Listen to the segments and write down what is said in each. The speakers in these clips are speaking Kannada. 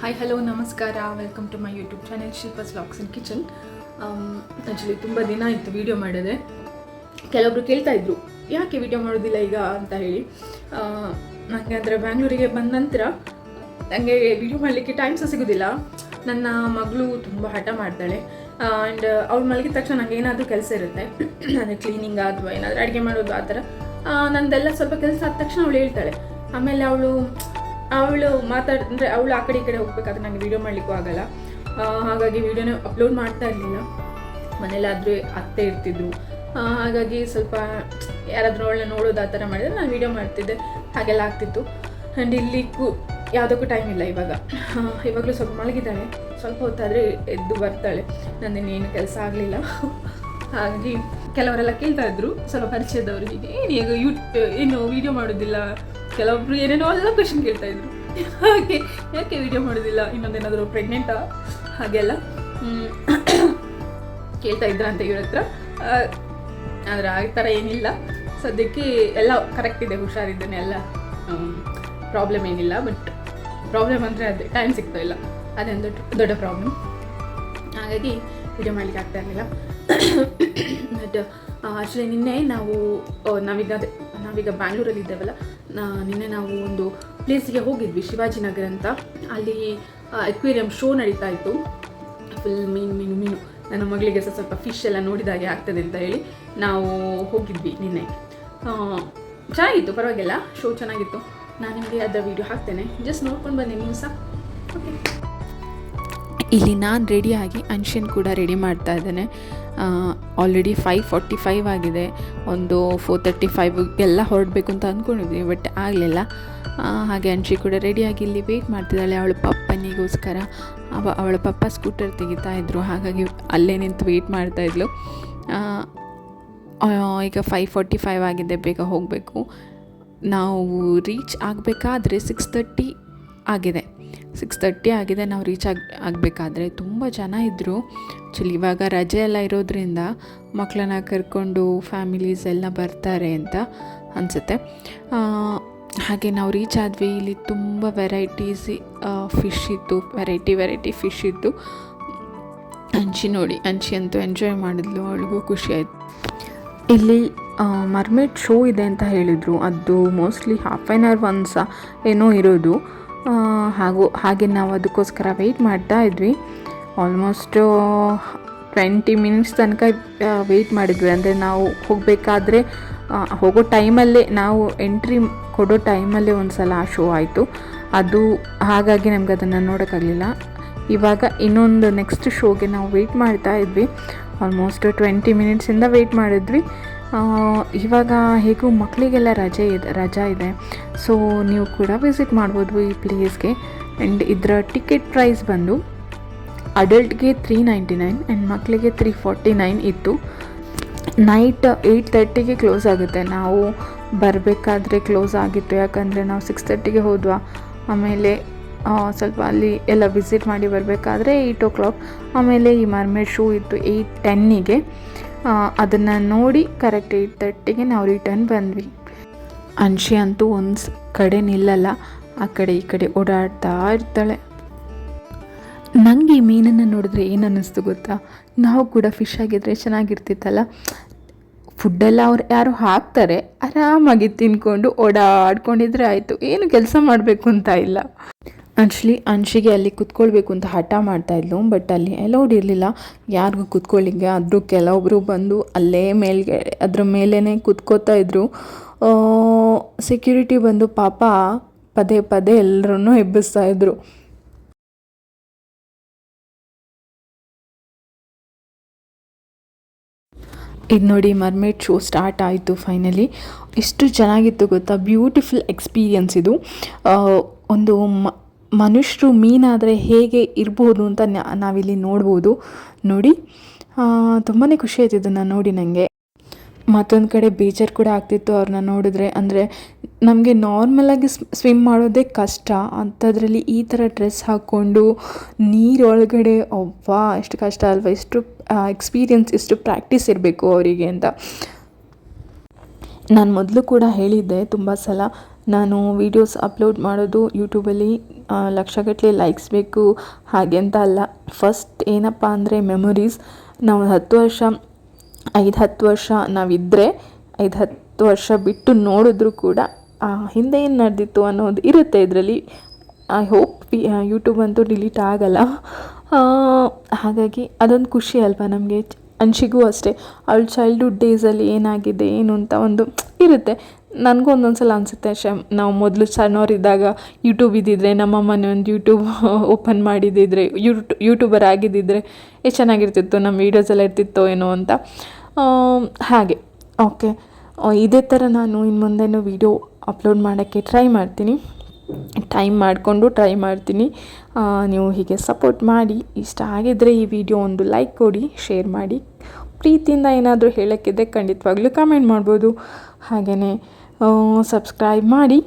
ಹಾಯ್ ಹಲೋ ನಮಸ್ಕಾರ. Welcome to my YouTube channel Shilpa's vlogs in kitchen actually ತುಂಬ ದಿನ ಆಯಿತು ವೀಡಿಯೋ ಮಾಡಿದೆ. ಕೆಲವೊಬ್ರು ಕೇಳ್ತಾ ಇದ್ರು, ಯಾಕೆ ವಿಡಿಯೋ ಮಾಡೋದಿಲ್ಲ ಈಗ? ಅಂತ ಹೇಳಿ. ನನಗೆ ಅಂದರೆ ಬ್ಯಾಂಗ್ಳೂರಿಗೆ ಬಂದ ನಂತರ ನನಗೆ ವಿಡಿಯೋ ಮಾಡಲಿಕ್ಕೆ ಟೈಮ್ ಸಹ ಸಿಗೋದಿಲ್ಲ. ನನ್ನ ಮಗಳು ತುಂಬ ಹಠ ಮಾಡ್ತಾಳೆ. ಆ್ಯಂಡ್ ಅವಳು ಮಲಗಿದ ತಕ್ಷಣ ನನಗೆ ಏನಾದರೂ ಕೆಲಸ ಇರುತ್ತೆ. ಅಂದರೆ ಕ್ಲೀನಿಂಗ್ ಅಥವಾ ಏನಾದರೂ ಅಡುಗೆ ಮಾಡೋದು ಆ ಥರ. ನಂದೆಲ್ಲ ಸ್ವಲ್ಪ ಕೆಲಸ ಆದ ತಕ್ಷಣ ಅವಳು ಹೇಳ್ತಾಳೆ. ಆಮೇಲೆ ಅವಳು ಅವಳು ಮಾತಾಡ್, ಅಂದರೆ ಅವಳು ಆ ಕಡೆ ಈ ಕಡೆ ಹೋಗ್ಬೇಕಾದ್ರೆ ನನಗೆ ವೀಡಿಯೋ ಮಾಡಲಿಕ್ಕೂ ಆಗಲ್ಲ. ಹಾಗಾಗಿ ವೀಡಿಯೋನ ಅಪ್ಲೋಡ್ ಮಾಡ್ತಾ ಇರಲಿಲ್ಲ. ಮನೇಲಾದರೂ ಅತ್ತೆ ಇರ್ತಿದ್ರು. ಹಾಗಾಗಿ ಸ್ವಲ್ಪ ಯಾರಾದರೂ ಅವಳನ್ನ ನೋಡೋದು ಆ ಥರ ಮಾಡಿದ್ರೆ ನಾನು ವೀಡಿಯೋ ಮಾಡ್ತಿದ್ದೆ. ಹಾಗೆಲ್ಲ ಆಗ್ತಿತ್ತು. ಆ್ಯಂಡ್ ಇಲ್ಲಿ ಕು ಯಾವುದಕ್ಕೂ ಟೈಮ್ ಇಲ್ಲ ಇವಾಗ. ಇವಾಗಲೂ ಸ್ವಲ್ಪ ಮಲಗಿದ್ದಾಳೆ. ಸ್ವಲ್ಪ ಹೊತ್ತಾದರೆ ಎದ್ದು ಬರ್ತಾಳೆ. ನನ್ನೇನು ಕೆಲಸ ಆಗಲಿಲ್ಲ. ಹಾಗಾಗಿ ಕೆಲವರೆಲ್ಲ ಕೇಳ್ತಾ ಇದ್ರು. ಸ್ವಲ್ಪ ಪರಿಚಯದವರು ಏನು ಈಗ ಯೂ ಏನು ವೀಡಿಯೋ ಮಾಡೋದಿಲ್ಲ. ಕೆಲವೊಬ್ರು ಏನೇನೋ ಎಲ್ಲ ಕ್ವಶನ್ ಕೇಳ್ತಾ ಇದ್ರು. ಹಾಗೆ ಯಾಕೆ ವಿಡಿಯೋ ಮಾಡೋದಿಲ್ಲ? ಇನ್ನೊಂದೇನಾದರೂ ಪ್ರೆಗ್ನೆಂಟಾ ಹಾಗೆಲ್ಲ. ಕೇಳ್ತಾ ಇದ್ರ ಅಂತ ಇವ್ರ ಹತ್ರ. ಆದರೆ ಆ ಥರ ಏನಿಲ್ಲ. ಸದ್ಯಕ್ಕೆ ಎಲ್ಲ ಕರೆಕ್ಟ್ ಇದೆ, ಹುಷಾರಿದ್ದೇನೆ ಎಲ್ಲ. ಪ್ರಾಬ್ಲಮ್ ಏನಿಲ್ಲ ಬಟ್ ಪ್ರಾಬ್ಲಮ್ ಅಂದರೆ ಅದೇ ಟೈಮ್ ಸಿಗ್ತಾ ಇಲ್ಲ. ಅದೇನು ದೊಡ್ಡ ದೊಡ್ಡ ಪ್ರಾಬ್ಲಮ್ ಹಾಗಾಗಿ ವಿಡಿಯೋ ಮಾಡಲಿಕ್ಕೆ ಆಗ್ತಾ ಇರಲಿಲ್ಲ. ಬಟ್ ಆಕ್ಚುಲಿ ನಿನ್ನೆ ನಾವು ನಾವೀಗ ಅದೇ, ನಾವೀಗ ಬ್ಯಾಂಗ್ಳೂರಲ್ಲಿ ಇದ್ದೇವಲ್ಲ ನಿನ್ನೆ ನಾವು ಒಂದು ಪ್ಲೇಸಿಗೆ ಹೋಗಿದ್ವಿ ಶಿವಾಜಿನಗರ ಅಂತ. ಅಲ್ಲಿ ಎಕ್ವೇರಿಯಂ ಶೋ ನಡೀತಾ ಇತ್ತು. ಫುಲ್ ಮೀನು ಮೀನು ಮೀನು. ನನ್ನ ಮಗಳಿಗೆ ಸಹ ಸ್ವಲ್ಪ ಫಿಶ್ ಎಲ್ಲ ನೋಡಿದಾಗೆ ಆಗ್ತದೆ ಅಂತ ಹೇಳಿ ನಾವು ಹೋಗಿದ್ವಿ ನಿನ್ನೆ. ಚೆನ್ನಾಗಿತ್ತು, ಪರವಾಗಿಲ್ಲ. ಶೋ ಚೆನ್ನಾಗಿತ್ತು. ನಾನು ನಿಮಗೆ ಅದರ ವಿಡಿಯೋ ಹಾಕ್ತೇನೆ. ಜಸ್ಟ್ ನೋಡ್ಕೊಂಡು ಬನ್ನಿ, ನೀವು ಸಹ. ಓಕೆ ಇಲ್ಲಿ ನಾನು ರೆಡಿಯಾಗಿ ಅನ್ಶನ್ ಕೂಡ ರೆಡಿ ಮಾಡ್ತಾ ಇದ್ದೇನೆ. ಆಲ್ರೆಡಿ ಫೈವ್ ಫಾರ್ಟಿ ಫೈವ್ ಆಗಿದೆ. ಒಂದು ಫೋರ್ ತರ್ಟಿ ಫೈವ್ಗೆಲ್ಲ ಹೊರಡಬೇಕು ಅಂತ ಅಂದ್ಕೊಂಡಿದ್ವಿ ಬಟ್ ಆಗಲಿಲ್ಲ. ಹಾಗೆ ಅನ್ಶಿ ಕೂಡ ರೆಡಿಯಾಗಿ ಇಲ್ಲಿ ವೆಯ್ಟ್ ಮಾಡ್ತಿದ್ದಾಳೆ. ಅವಳ ಪಪ್ಪನಿಗೋಸ್ಕರ. ಅವ ಅವಳ ಪಪ್ಪ ಸ್ಕೂಟರ್ ತೆಗಿತಾ ಇದ್ರು ಹಾಗಾಗಿ ಅಲ್ಲೇ ನಿಂತು ವೆಯ್ಟ್ ಮಾಡ್ತಾ ಇದ್ಲು. ಆ, ಆ, ಈಗ ಫೈವ್ ಫಾರ್ಟಿ ಫೈವ್ ಆಗಿದೆ ಬೇಗ ಹೋಗಬೇಕು. ನಾವು ರೀಚ್ ಆಗಬೇಕಾದ್ರೆ ಸಿಕ್ಸ್ ತರ್ಟಿ ಆಗಿದೆ. ಸಿಕ್ಸ್ ತರ್ಟಿ ಆಗಿದೆ, ನಾವು ರೀಚ್ ಆಗಿ, ಆಗಬೇಕಾದ್ರೆ. ತುಂಬ ಜನ ಇದ್ದರು ಆ್ಯಕ್ಚುಲಿ ಇವಾಗ ರಜೆ ಎಲ್ಲ ಇರೋದ್ರಿಂದ ಮಕ್ಕಳನ್ನ ಕರ್ಕೊಂಡು ಫ್ಯಾಮಿಲೀಸ್ ಎಲ್ಲ ಬರ್ತಾರೆ ಅಂತ ಅನಿಸುತ್ತೆ. ಹಾಗೆ ನಾವು ರೀಚ್ ಆದ್ವಿ. ಇಲ್ಲಿ ತುಂಬ ವೆರೈಟೀಸ್ ಫಿಶ್ ಇತ್ತು. ವೆರೈಟಿ ವೆರೈಟಿ ಫಿಶ್ ಇತ್ತು. ಅಂಚಿ ನೋಡಿ, ಅಂಚಿ ಅಂತೂ ಎಂಜಾಯ್ ಮಾಡಿದ್ಲು. ಅವಳಿಗೂ ಖುಷಿ ಆಯಿತು. ಇಲ್ಲಿ ಮರ್ಮೇಡ್ ಶೋ ಇದೆ ಅಂತ ಹೇಳಿದರು. ಅದು mostly half an hour once ಏನೋ ಇರೋದು. ಹಾಗೂ ಹಾಗೆ ನಾವು ಅದಕ್ಕೋಸ್ಕರ ವೆಯ್ಟ್ ಮಾಡ್ತಾ ಇದ್ವಿ. ಆಲ್ಮೋಸ್ಟು ಟ್ವೆಂಟಿ ಮಿನಿಟ್ಸ್ ತನಕ ವೆಯ್ಟ್ ಮಾಡಿದ್ವಿ. ಅಂದರೆ ನಾವು ಹೋಗಬೇಕಾದ್ರೆ ಹೋಗೋ ಟೈಮಲ್ಲೇ ನಾವು ಎಂಟ್ರಿ ಕೊಡೋ ಟೈಮಲ್ಲೇ ಒಂದು ಸಲ ಆ ಶೋ ಆಯಿತು. ಅದು ಹಾಗಾಗಿ ನಮ್ಗೆ ಅದನ್ನು ನೋಡೋಕ್ಕಾಗಲಿಲ್ಲ. ಇವಾಗ ಇನ್ನೊಂದು ನೆಕ್ಸ್ಟ್ ಶೋಗೆ ನಾವು ವೆಯ್ಟ್ ಮಾಡ್ತಾ ಇದ್ವಿ. ಆಲ್ಮೋಸ್ಟ್ ಟ್ವೆಂಟಿ ಮಿನಿಟ್ಸಿಂದ ವೆಯ್ಟ್ ಮಾಡಿದ್ವಿ. ಇವಾಗ ಹೇಗೂ ಮಕ್ಕಳಿಗೆಲ್ಲ ರಜೆ ಇದೆ, ರಜಾ ಇದೆ. ಸೊ ನೀವು ಕೂಡ ವಿಸಿಟ್ ಮಾಡ್ಬೋದು ಈ ಪ್ಲೇಸ್ಗೆ ಆ್ಯಂಡ್ ಇದರ ಟಿಕೆಟ್ ಪ್ರೈಸ್ ಬಂದು ಅಡಲ್ಟ್ಗೆ ತ್ರೀ ನೈಂಟಿ ನೈನ್ ಆ್ಯಂಡ್ ಮಕ್ಕಳಿಗೆ ತ್ರೀ ಫಾರ್ಟಿ ನೈನ್ ಇತ್ತು ನೈಟ್ ಏಯ್ಟ್ ತರ್ಟಿಗೆ ಕ್ಲೋಸ್ ಆಗುತ್ತೆ. ನಾವು ಬರಬೇಕಾದ್ರೆ ಕ್ಲೋಸ್ ಆಗಿತ್ತು. ಯಾಕಂದರೆ ನಾವು ಸಿಕ್ಸ್ ತರ್ಟಿಗೆ ಹೋದ್ವಾ. ಆಮೇಲೆ ಸ್ವಲ್ಪ ಅಲ್ಲಿ ಎಲ್ಲ ವಿಸಿಟ್ ಮಾಡಿ ಬರಬೇಕಾದ್ರೆ ಏಯ್ಟ್ ಓ ಕ್ಲಾಕ್ ಆಮೇಲೆ ಈ ಮರ್ಮೇಡ್ ಶೂ ಇತ್ತು ಏಯ್ಟ್ ಟೆನ್ನಿಗೆ ಅದನ್ನು ನೋಡಿ ಕರೆಕ್ಟ್ ಏಯ್ಟ್ ತರ್ಟಿಗೆ ನಾವು ರಿಟರ್ನ್ ಬಂದ್ವಿ. ಅನ್ಶಿ ಅಂತೂ ಒಂದು ಕಡೆ ನಿಲ್ಲಲ್ಲ, ಆ ಕಡೆ ಈ ಕಡೆ ಓಡಾಡ್ತಾ ಇರ್ತಾಳೆ. ನನಗೆ ಈ ಮೀನನ್ನು ನೋಡಿದ್ರೆ ಏನು ಅನ್ನಿಸ್ತು ಗೊತ್ತಾ? ನಾವು ಕೂಡ ಫಿಶ್ ಆಗಿದ್ರೆ ಚೆನ್ನಾಗಿರ್ತಿತ್ತಲ್ಲ? ಫುಡ್ಡೆಲ್ಲ ಅವ್ರು ಯಾರು ಹಾಕ್ತಾರೆ, ಆರಾಮಾಗಿ ತಿನ್ಕೊಂಡು ಓಡಾಡ್ಕೊಂಡಿದ್ರೆ ಆಯಿತು. ಏನು ಕೆಲಸ ಮಾಡಬೇಕು ಅಂತ ಇಲ್ಲ. ಆ್ಯಕ್ಚುಲಿ ಅನ್ಶಿಗೆ ಅಲ್ಲಿ ಕುತ್ಕೊಳ್ಬೇಕು ಅಂತ ಹಠ ಮಾಡ್ತಾ ಇದ್ಲು ಬಟ್ ಅಲ್ಲಿ ಅಲೌಡ್ ಇರಲಿಲ್ಲ. ಯಾರಿಗೂ ಕುತ್ಕೊಳ್ಳಿಕ್ಕೆ ಆದರೂ ಕೆಲವೊಬ್ಬರು ಬಂದು ಅಲ್ಲೇ ಮೇಲ್ಗೆ, ಅದ್ರ ಮೇಲೇ ಕುತ್ಕೋತಾ ಇದ್ರು. ಸೆಕ್ಯೂರಿಟಿ ಬಂದು ಪಾಪ ಪದೇ ಪದೇ ಎಲ್ಲರನ್ನೂ ಎಬ್ಬಿಸ್ತಾ ಇದ್ರು. ಇದು ನೋಡಿ ಮರ್ಮೇಡ್ ಶೋ ಸ್ಟಾರ್ಟ್ ಆಯಿತು ಫೈನಲಿ ಎಷ್ಟು ಚೆನ್ನಾಗಿತ್ತು ಗೊತ್ತಾ? ಬ್ಯೂಟಿಫುಲ್ ಎಕ್ಸ್ಪೀರಿಯನ್ಸ್ ಇದು. ಒಂದು ಮನುಷ್ಯರು ಮೀನಾದರೆ ಹೇಗೆ ಇರ್ಬೋದು ಅಂತ ನಾವಿಲ್ಲಿ ನೋಡ್ಬೋದು. ನೋಡಿ ತುಂಬಾ ಖುಷಿ ಆಯ್ತು ಇದನ್ನು ನೋಡಿ ನನಗೆ ಮತ್ತೊಂದು ಕಡೆ ಬೇಜಾರು ಕೂಡ ಆಗ್ತಿತ್ತು ಅವ್ರನ್ನ ನೋಡಿದ್ರೆ. ಅಂದರೆ, ನಮಗೆ ನಾರ್ಮಲಾಗಿ ಸ್ವಿಮ್ ಮಾಡೋದೇ ಕಷ್ಟ. ಅಂಥದ್ರಲ್ಲಿ ಈ ಥರ ಡ್ರೆಸ್ ಹಾಕ್ಕೊಂಡು ನೀರೊಳಗಡೆ ಒಬ್ಬ ಎಷ್ಟು ಕಷ್ಟ ಅಲ್ವಾ ಎಷ್ಟು ಎಕ್ಸ್ಪೀರಿಯನ್ಸ್ ಎಷ್ಟು ಪ್ರಾಕ್ಟೀಸ್ ಇರಬೇಕು ಅವರಿಗೆ ಅಂತ. ನಾನು ಮೊದಲು ಕೂಡ ಹೇಳಿದ್ದೆ, ತುಂಬ ಸಲ ನಾನು ವೀಡಿಯೋಸ್ ಅಪ್ಲೋಡ್ ಮಾಡೋದು ಯೂಟ್ಯೂಬಲ್ಲಿ ಲಕ್ಷಗಟ್ಟಲೆ ಲೈಕ್ಸ್ ಬೇಕು, ಹಾಗೆ ಅಂತ ಅಲ್ಲ. ಫಸ್ಟ್ ಏನಪ್ಪ ಅಂದರೆ ಮೆಮೊರೀಸ್ ನಾವು ಹತ್ತು ವರ್ಷ, ಐದು ಹತ್ತು ವರ್ಷ ನಾವಿದ್ದರೆ ಐದು ಹತ್ತು ವರ್ಷ ಬಿಟ್ಟು ನೋಡಿದ್ರು ಕೂಡ ಹಿಂದೆ ಏನು ನಡೆದಿತ್ತು ಅನ್ನೋದು ಇರುತ್ತೆ ಇದರಲ್ಲಿ. ಐ ಹೋಪ್ ಯೂಟ್ಯೂಬ್ ಅಂತೂ ಡಿಲೀಟ್ ಆಗಲ್ಲ. ಹಾಗಾಗಿ ಅದೊಂದು ಖುಷಿ ಅಲ್ವಾ ನಮಗೆ? ಅನ್ಶಿಗೂ ಅಷ್ಟೇ. ಅವಳ ಚೈಲ್ಡ್ಹುಡ್ ಡೇಸಲ್ಲಿ ಏನಾಗಿದೆ, ಏನು ಅಂತ ಒಂದು ಇರುತ್ತೆ. ನನಗೂ ಒಂದೊಂದು ಸಲ ಅನಿಸುತ್ತೆ ಶ ನಾವು ಮೊದಲು ಸಣ್ಣವರಿದ್ದಾಗ ಯೂಟ್ಯೂಬ್ ಇದ್ದಿದ್ರೆ ನಮ್ಮಮ್ಮನೇ ಒಂದು ಯೂಟ್ಯೂಬ್ ಓಪನ್ ಮಾಡಿದ್ದಿದ್ರೆ, ಯೂಟ್ ಯೂಟ್ಯೂಬರ್ ಆಗಿದ್ದಿದ್ರೆ ಎಷ್ಟು ಚೆನ್ನಾಗಿರ್ತಿತ್ತು, ನಮ್ಮ ವೀಡಿಯೋಸ್ ಎಲ್ಲ ಇರ್ತಿತ್ತೋ ಏನೋ ಅಂತ. ಹಾಗೆ ಓಕೆ ಇದೇ ಥರ ನಾನು ಇನ್ನು ಮುಂದೆನೂ ವೀಡಿಯೋ ಅಪ್ಲೋಡ್ ಮಾಡೋಕ್ಕೆ ಟ್ರೈ ಮಾಡ್ತೀನಿ. ಟೈಮ್ ಮಾಡಿಕೊಂಡು ಟ್ರೈ ಮಾಡ್ತೀನಿ. ನೀವು ಹೀಗೆ ಸಪೋರ್ಟ್ ಮಾಡಿ, ಇಷ್ಟ ಆಗಿದ್ದರೆ ಈ ವಿಡಿಯೋ ಒಂದು ಲೈಕ್ ಕೊಡಿ ಶೇರ್ ಮಾಡಿ. ಪ್ರೀತಿಯಿಂದ ಏನಾದರೂ ಹೇಳೋಕ್ಕಿದ್ರೆ ಖಂಡಿತವಾಗ್ಲೂ ಕಮೆಂಟ್ ಮಾಡ್ಬೋದು. ಹಾಗೆಯೇ ಸಬ್ಸ್ಕ್ರೈಬ್ ಮಾಡಿ.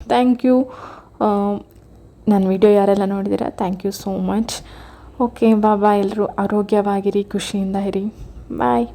ಥ್ಯಾಂಕ್ ಯು ನನ್ನ ವಿಡಿಯೋ ಯಾರೆಲ್ಲ ನೋಡಿದ್ದೀರಾ thank you so much okay ಬಾಬಾ ಎಲ್ಲರೂ ಆರೋಗ್ಯವಾಗಿರಿ, ಖುಷಿಯಿಂದ ಇರಿ. ಬಾಯ್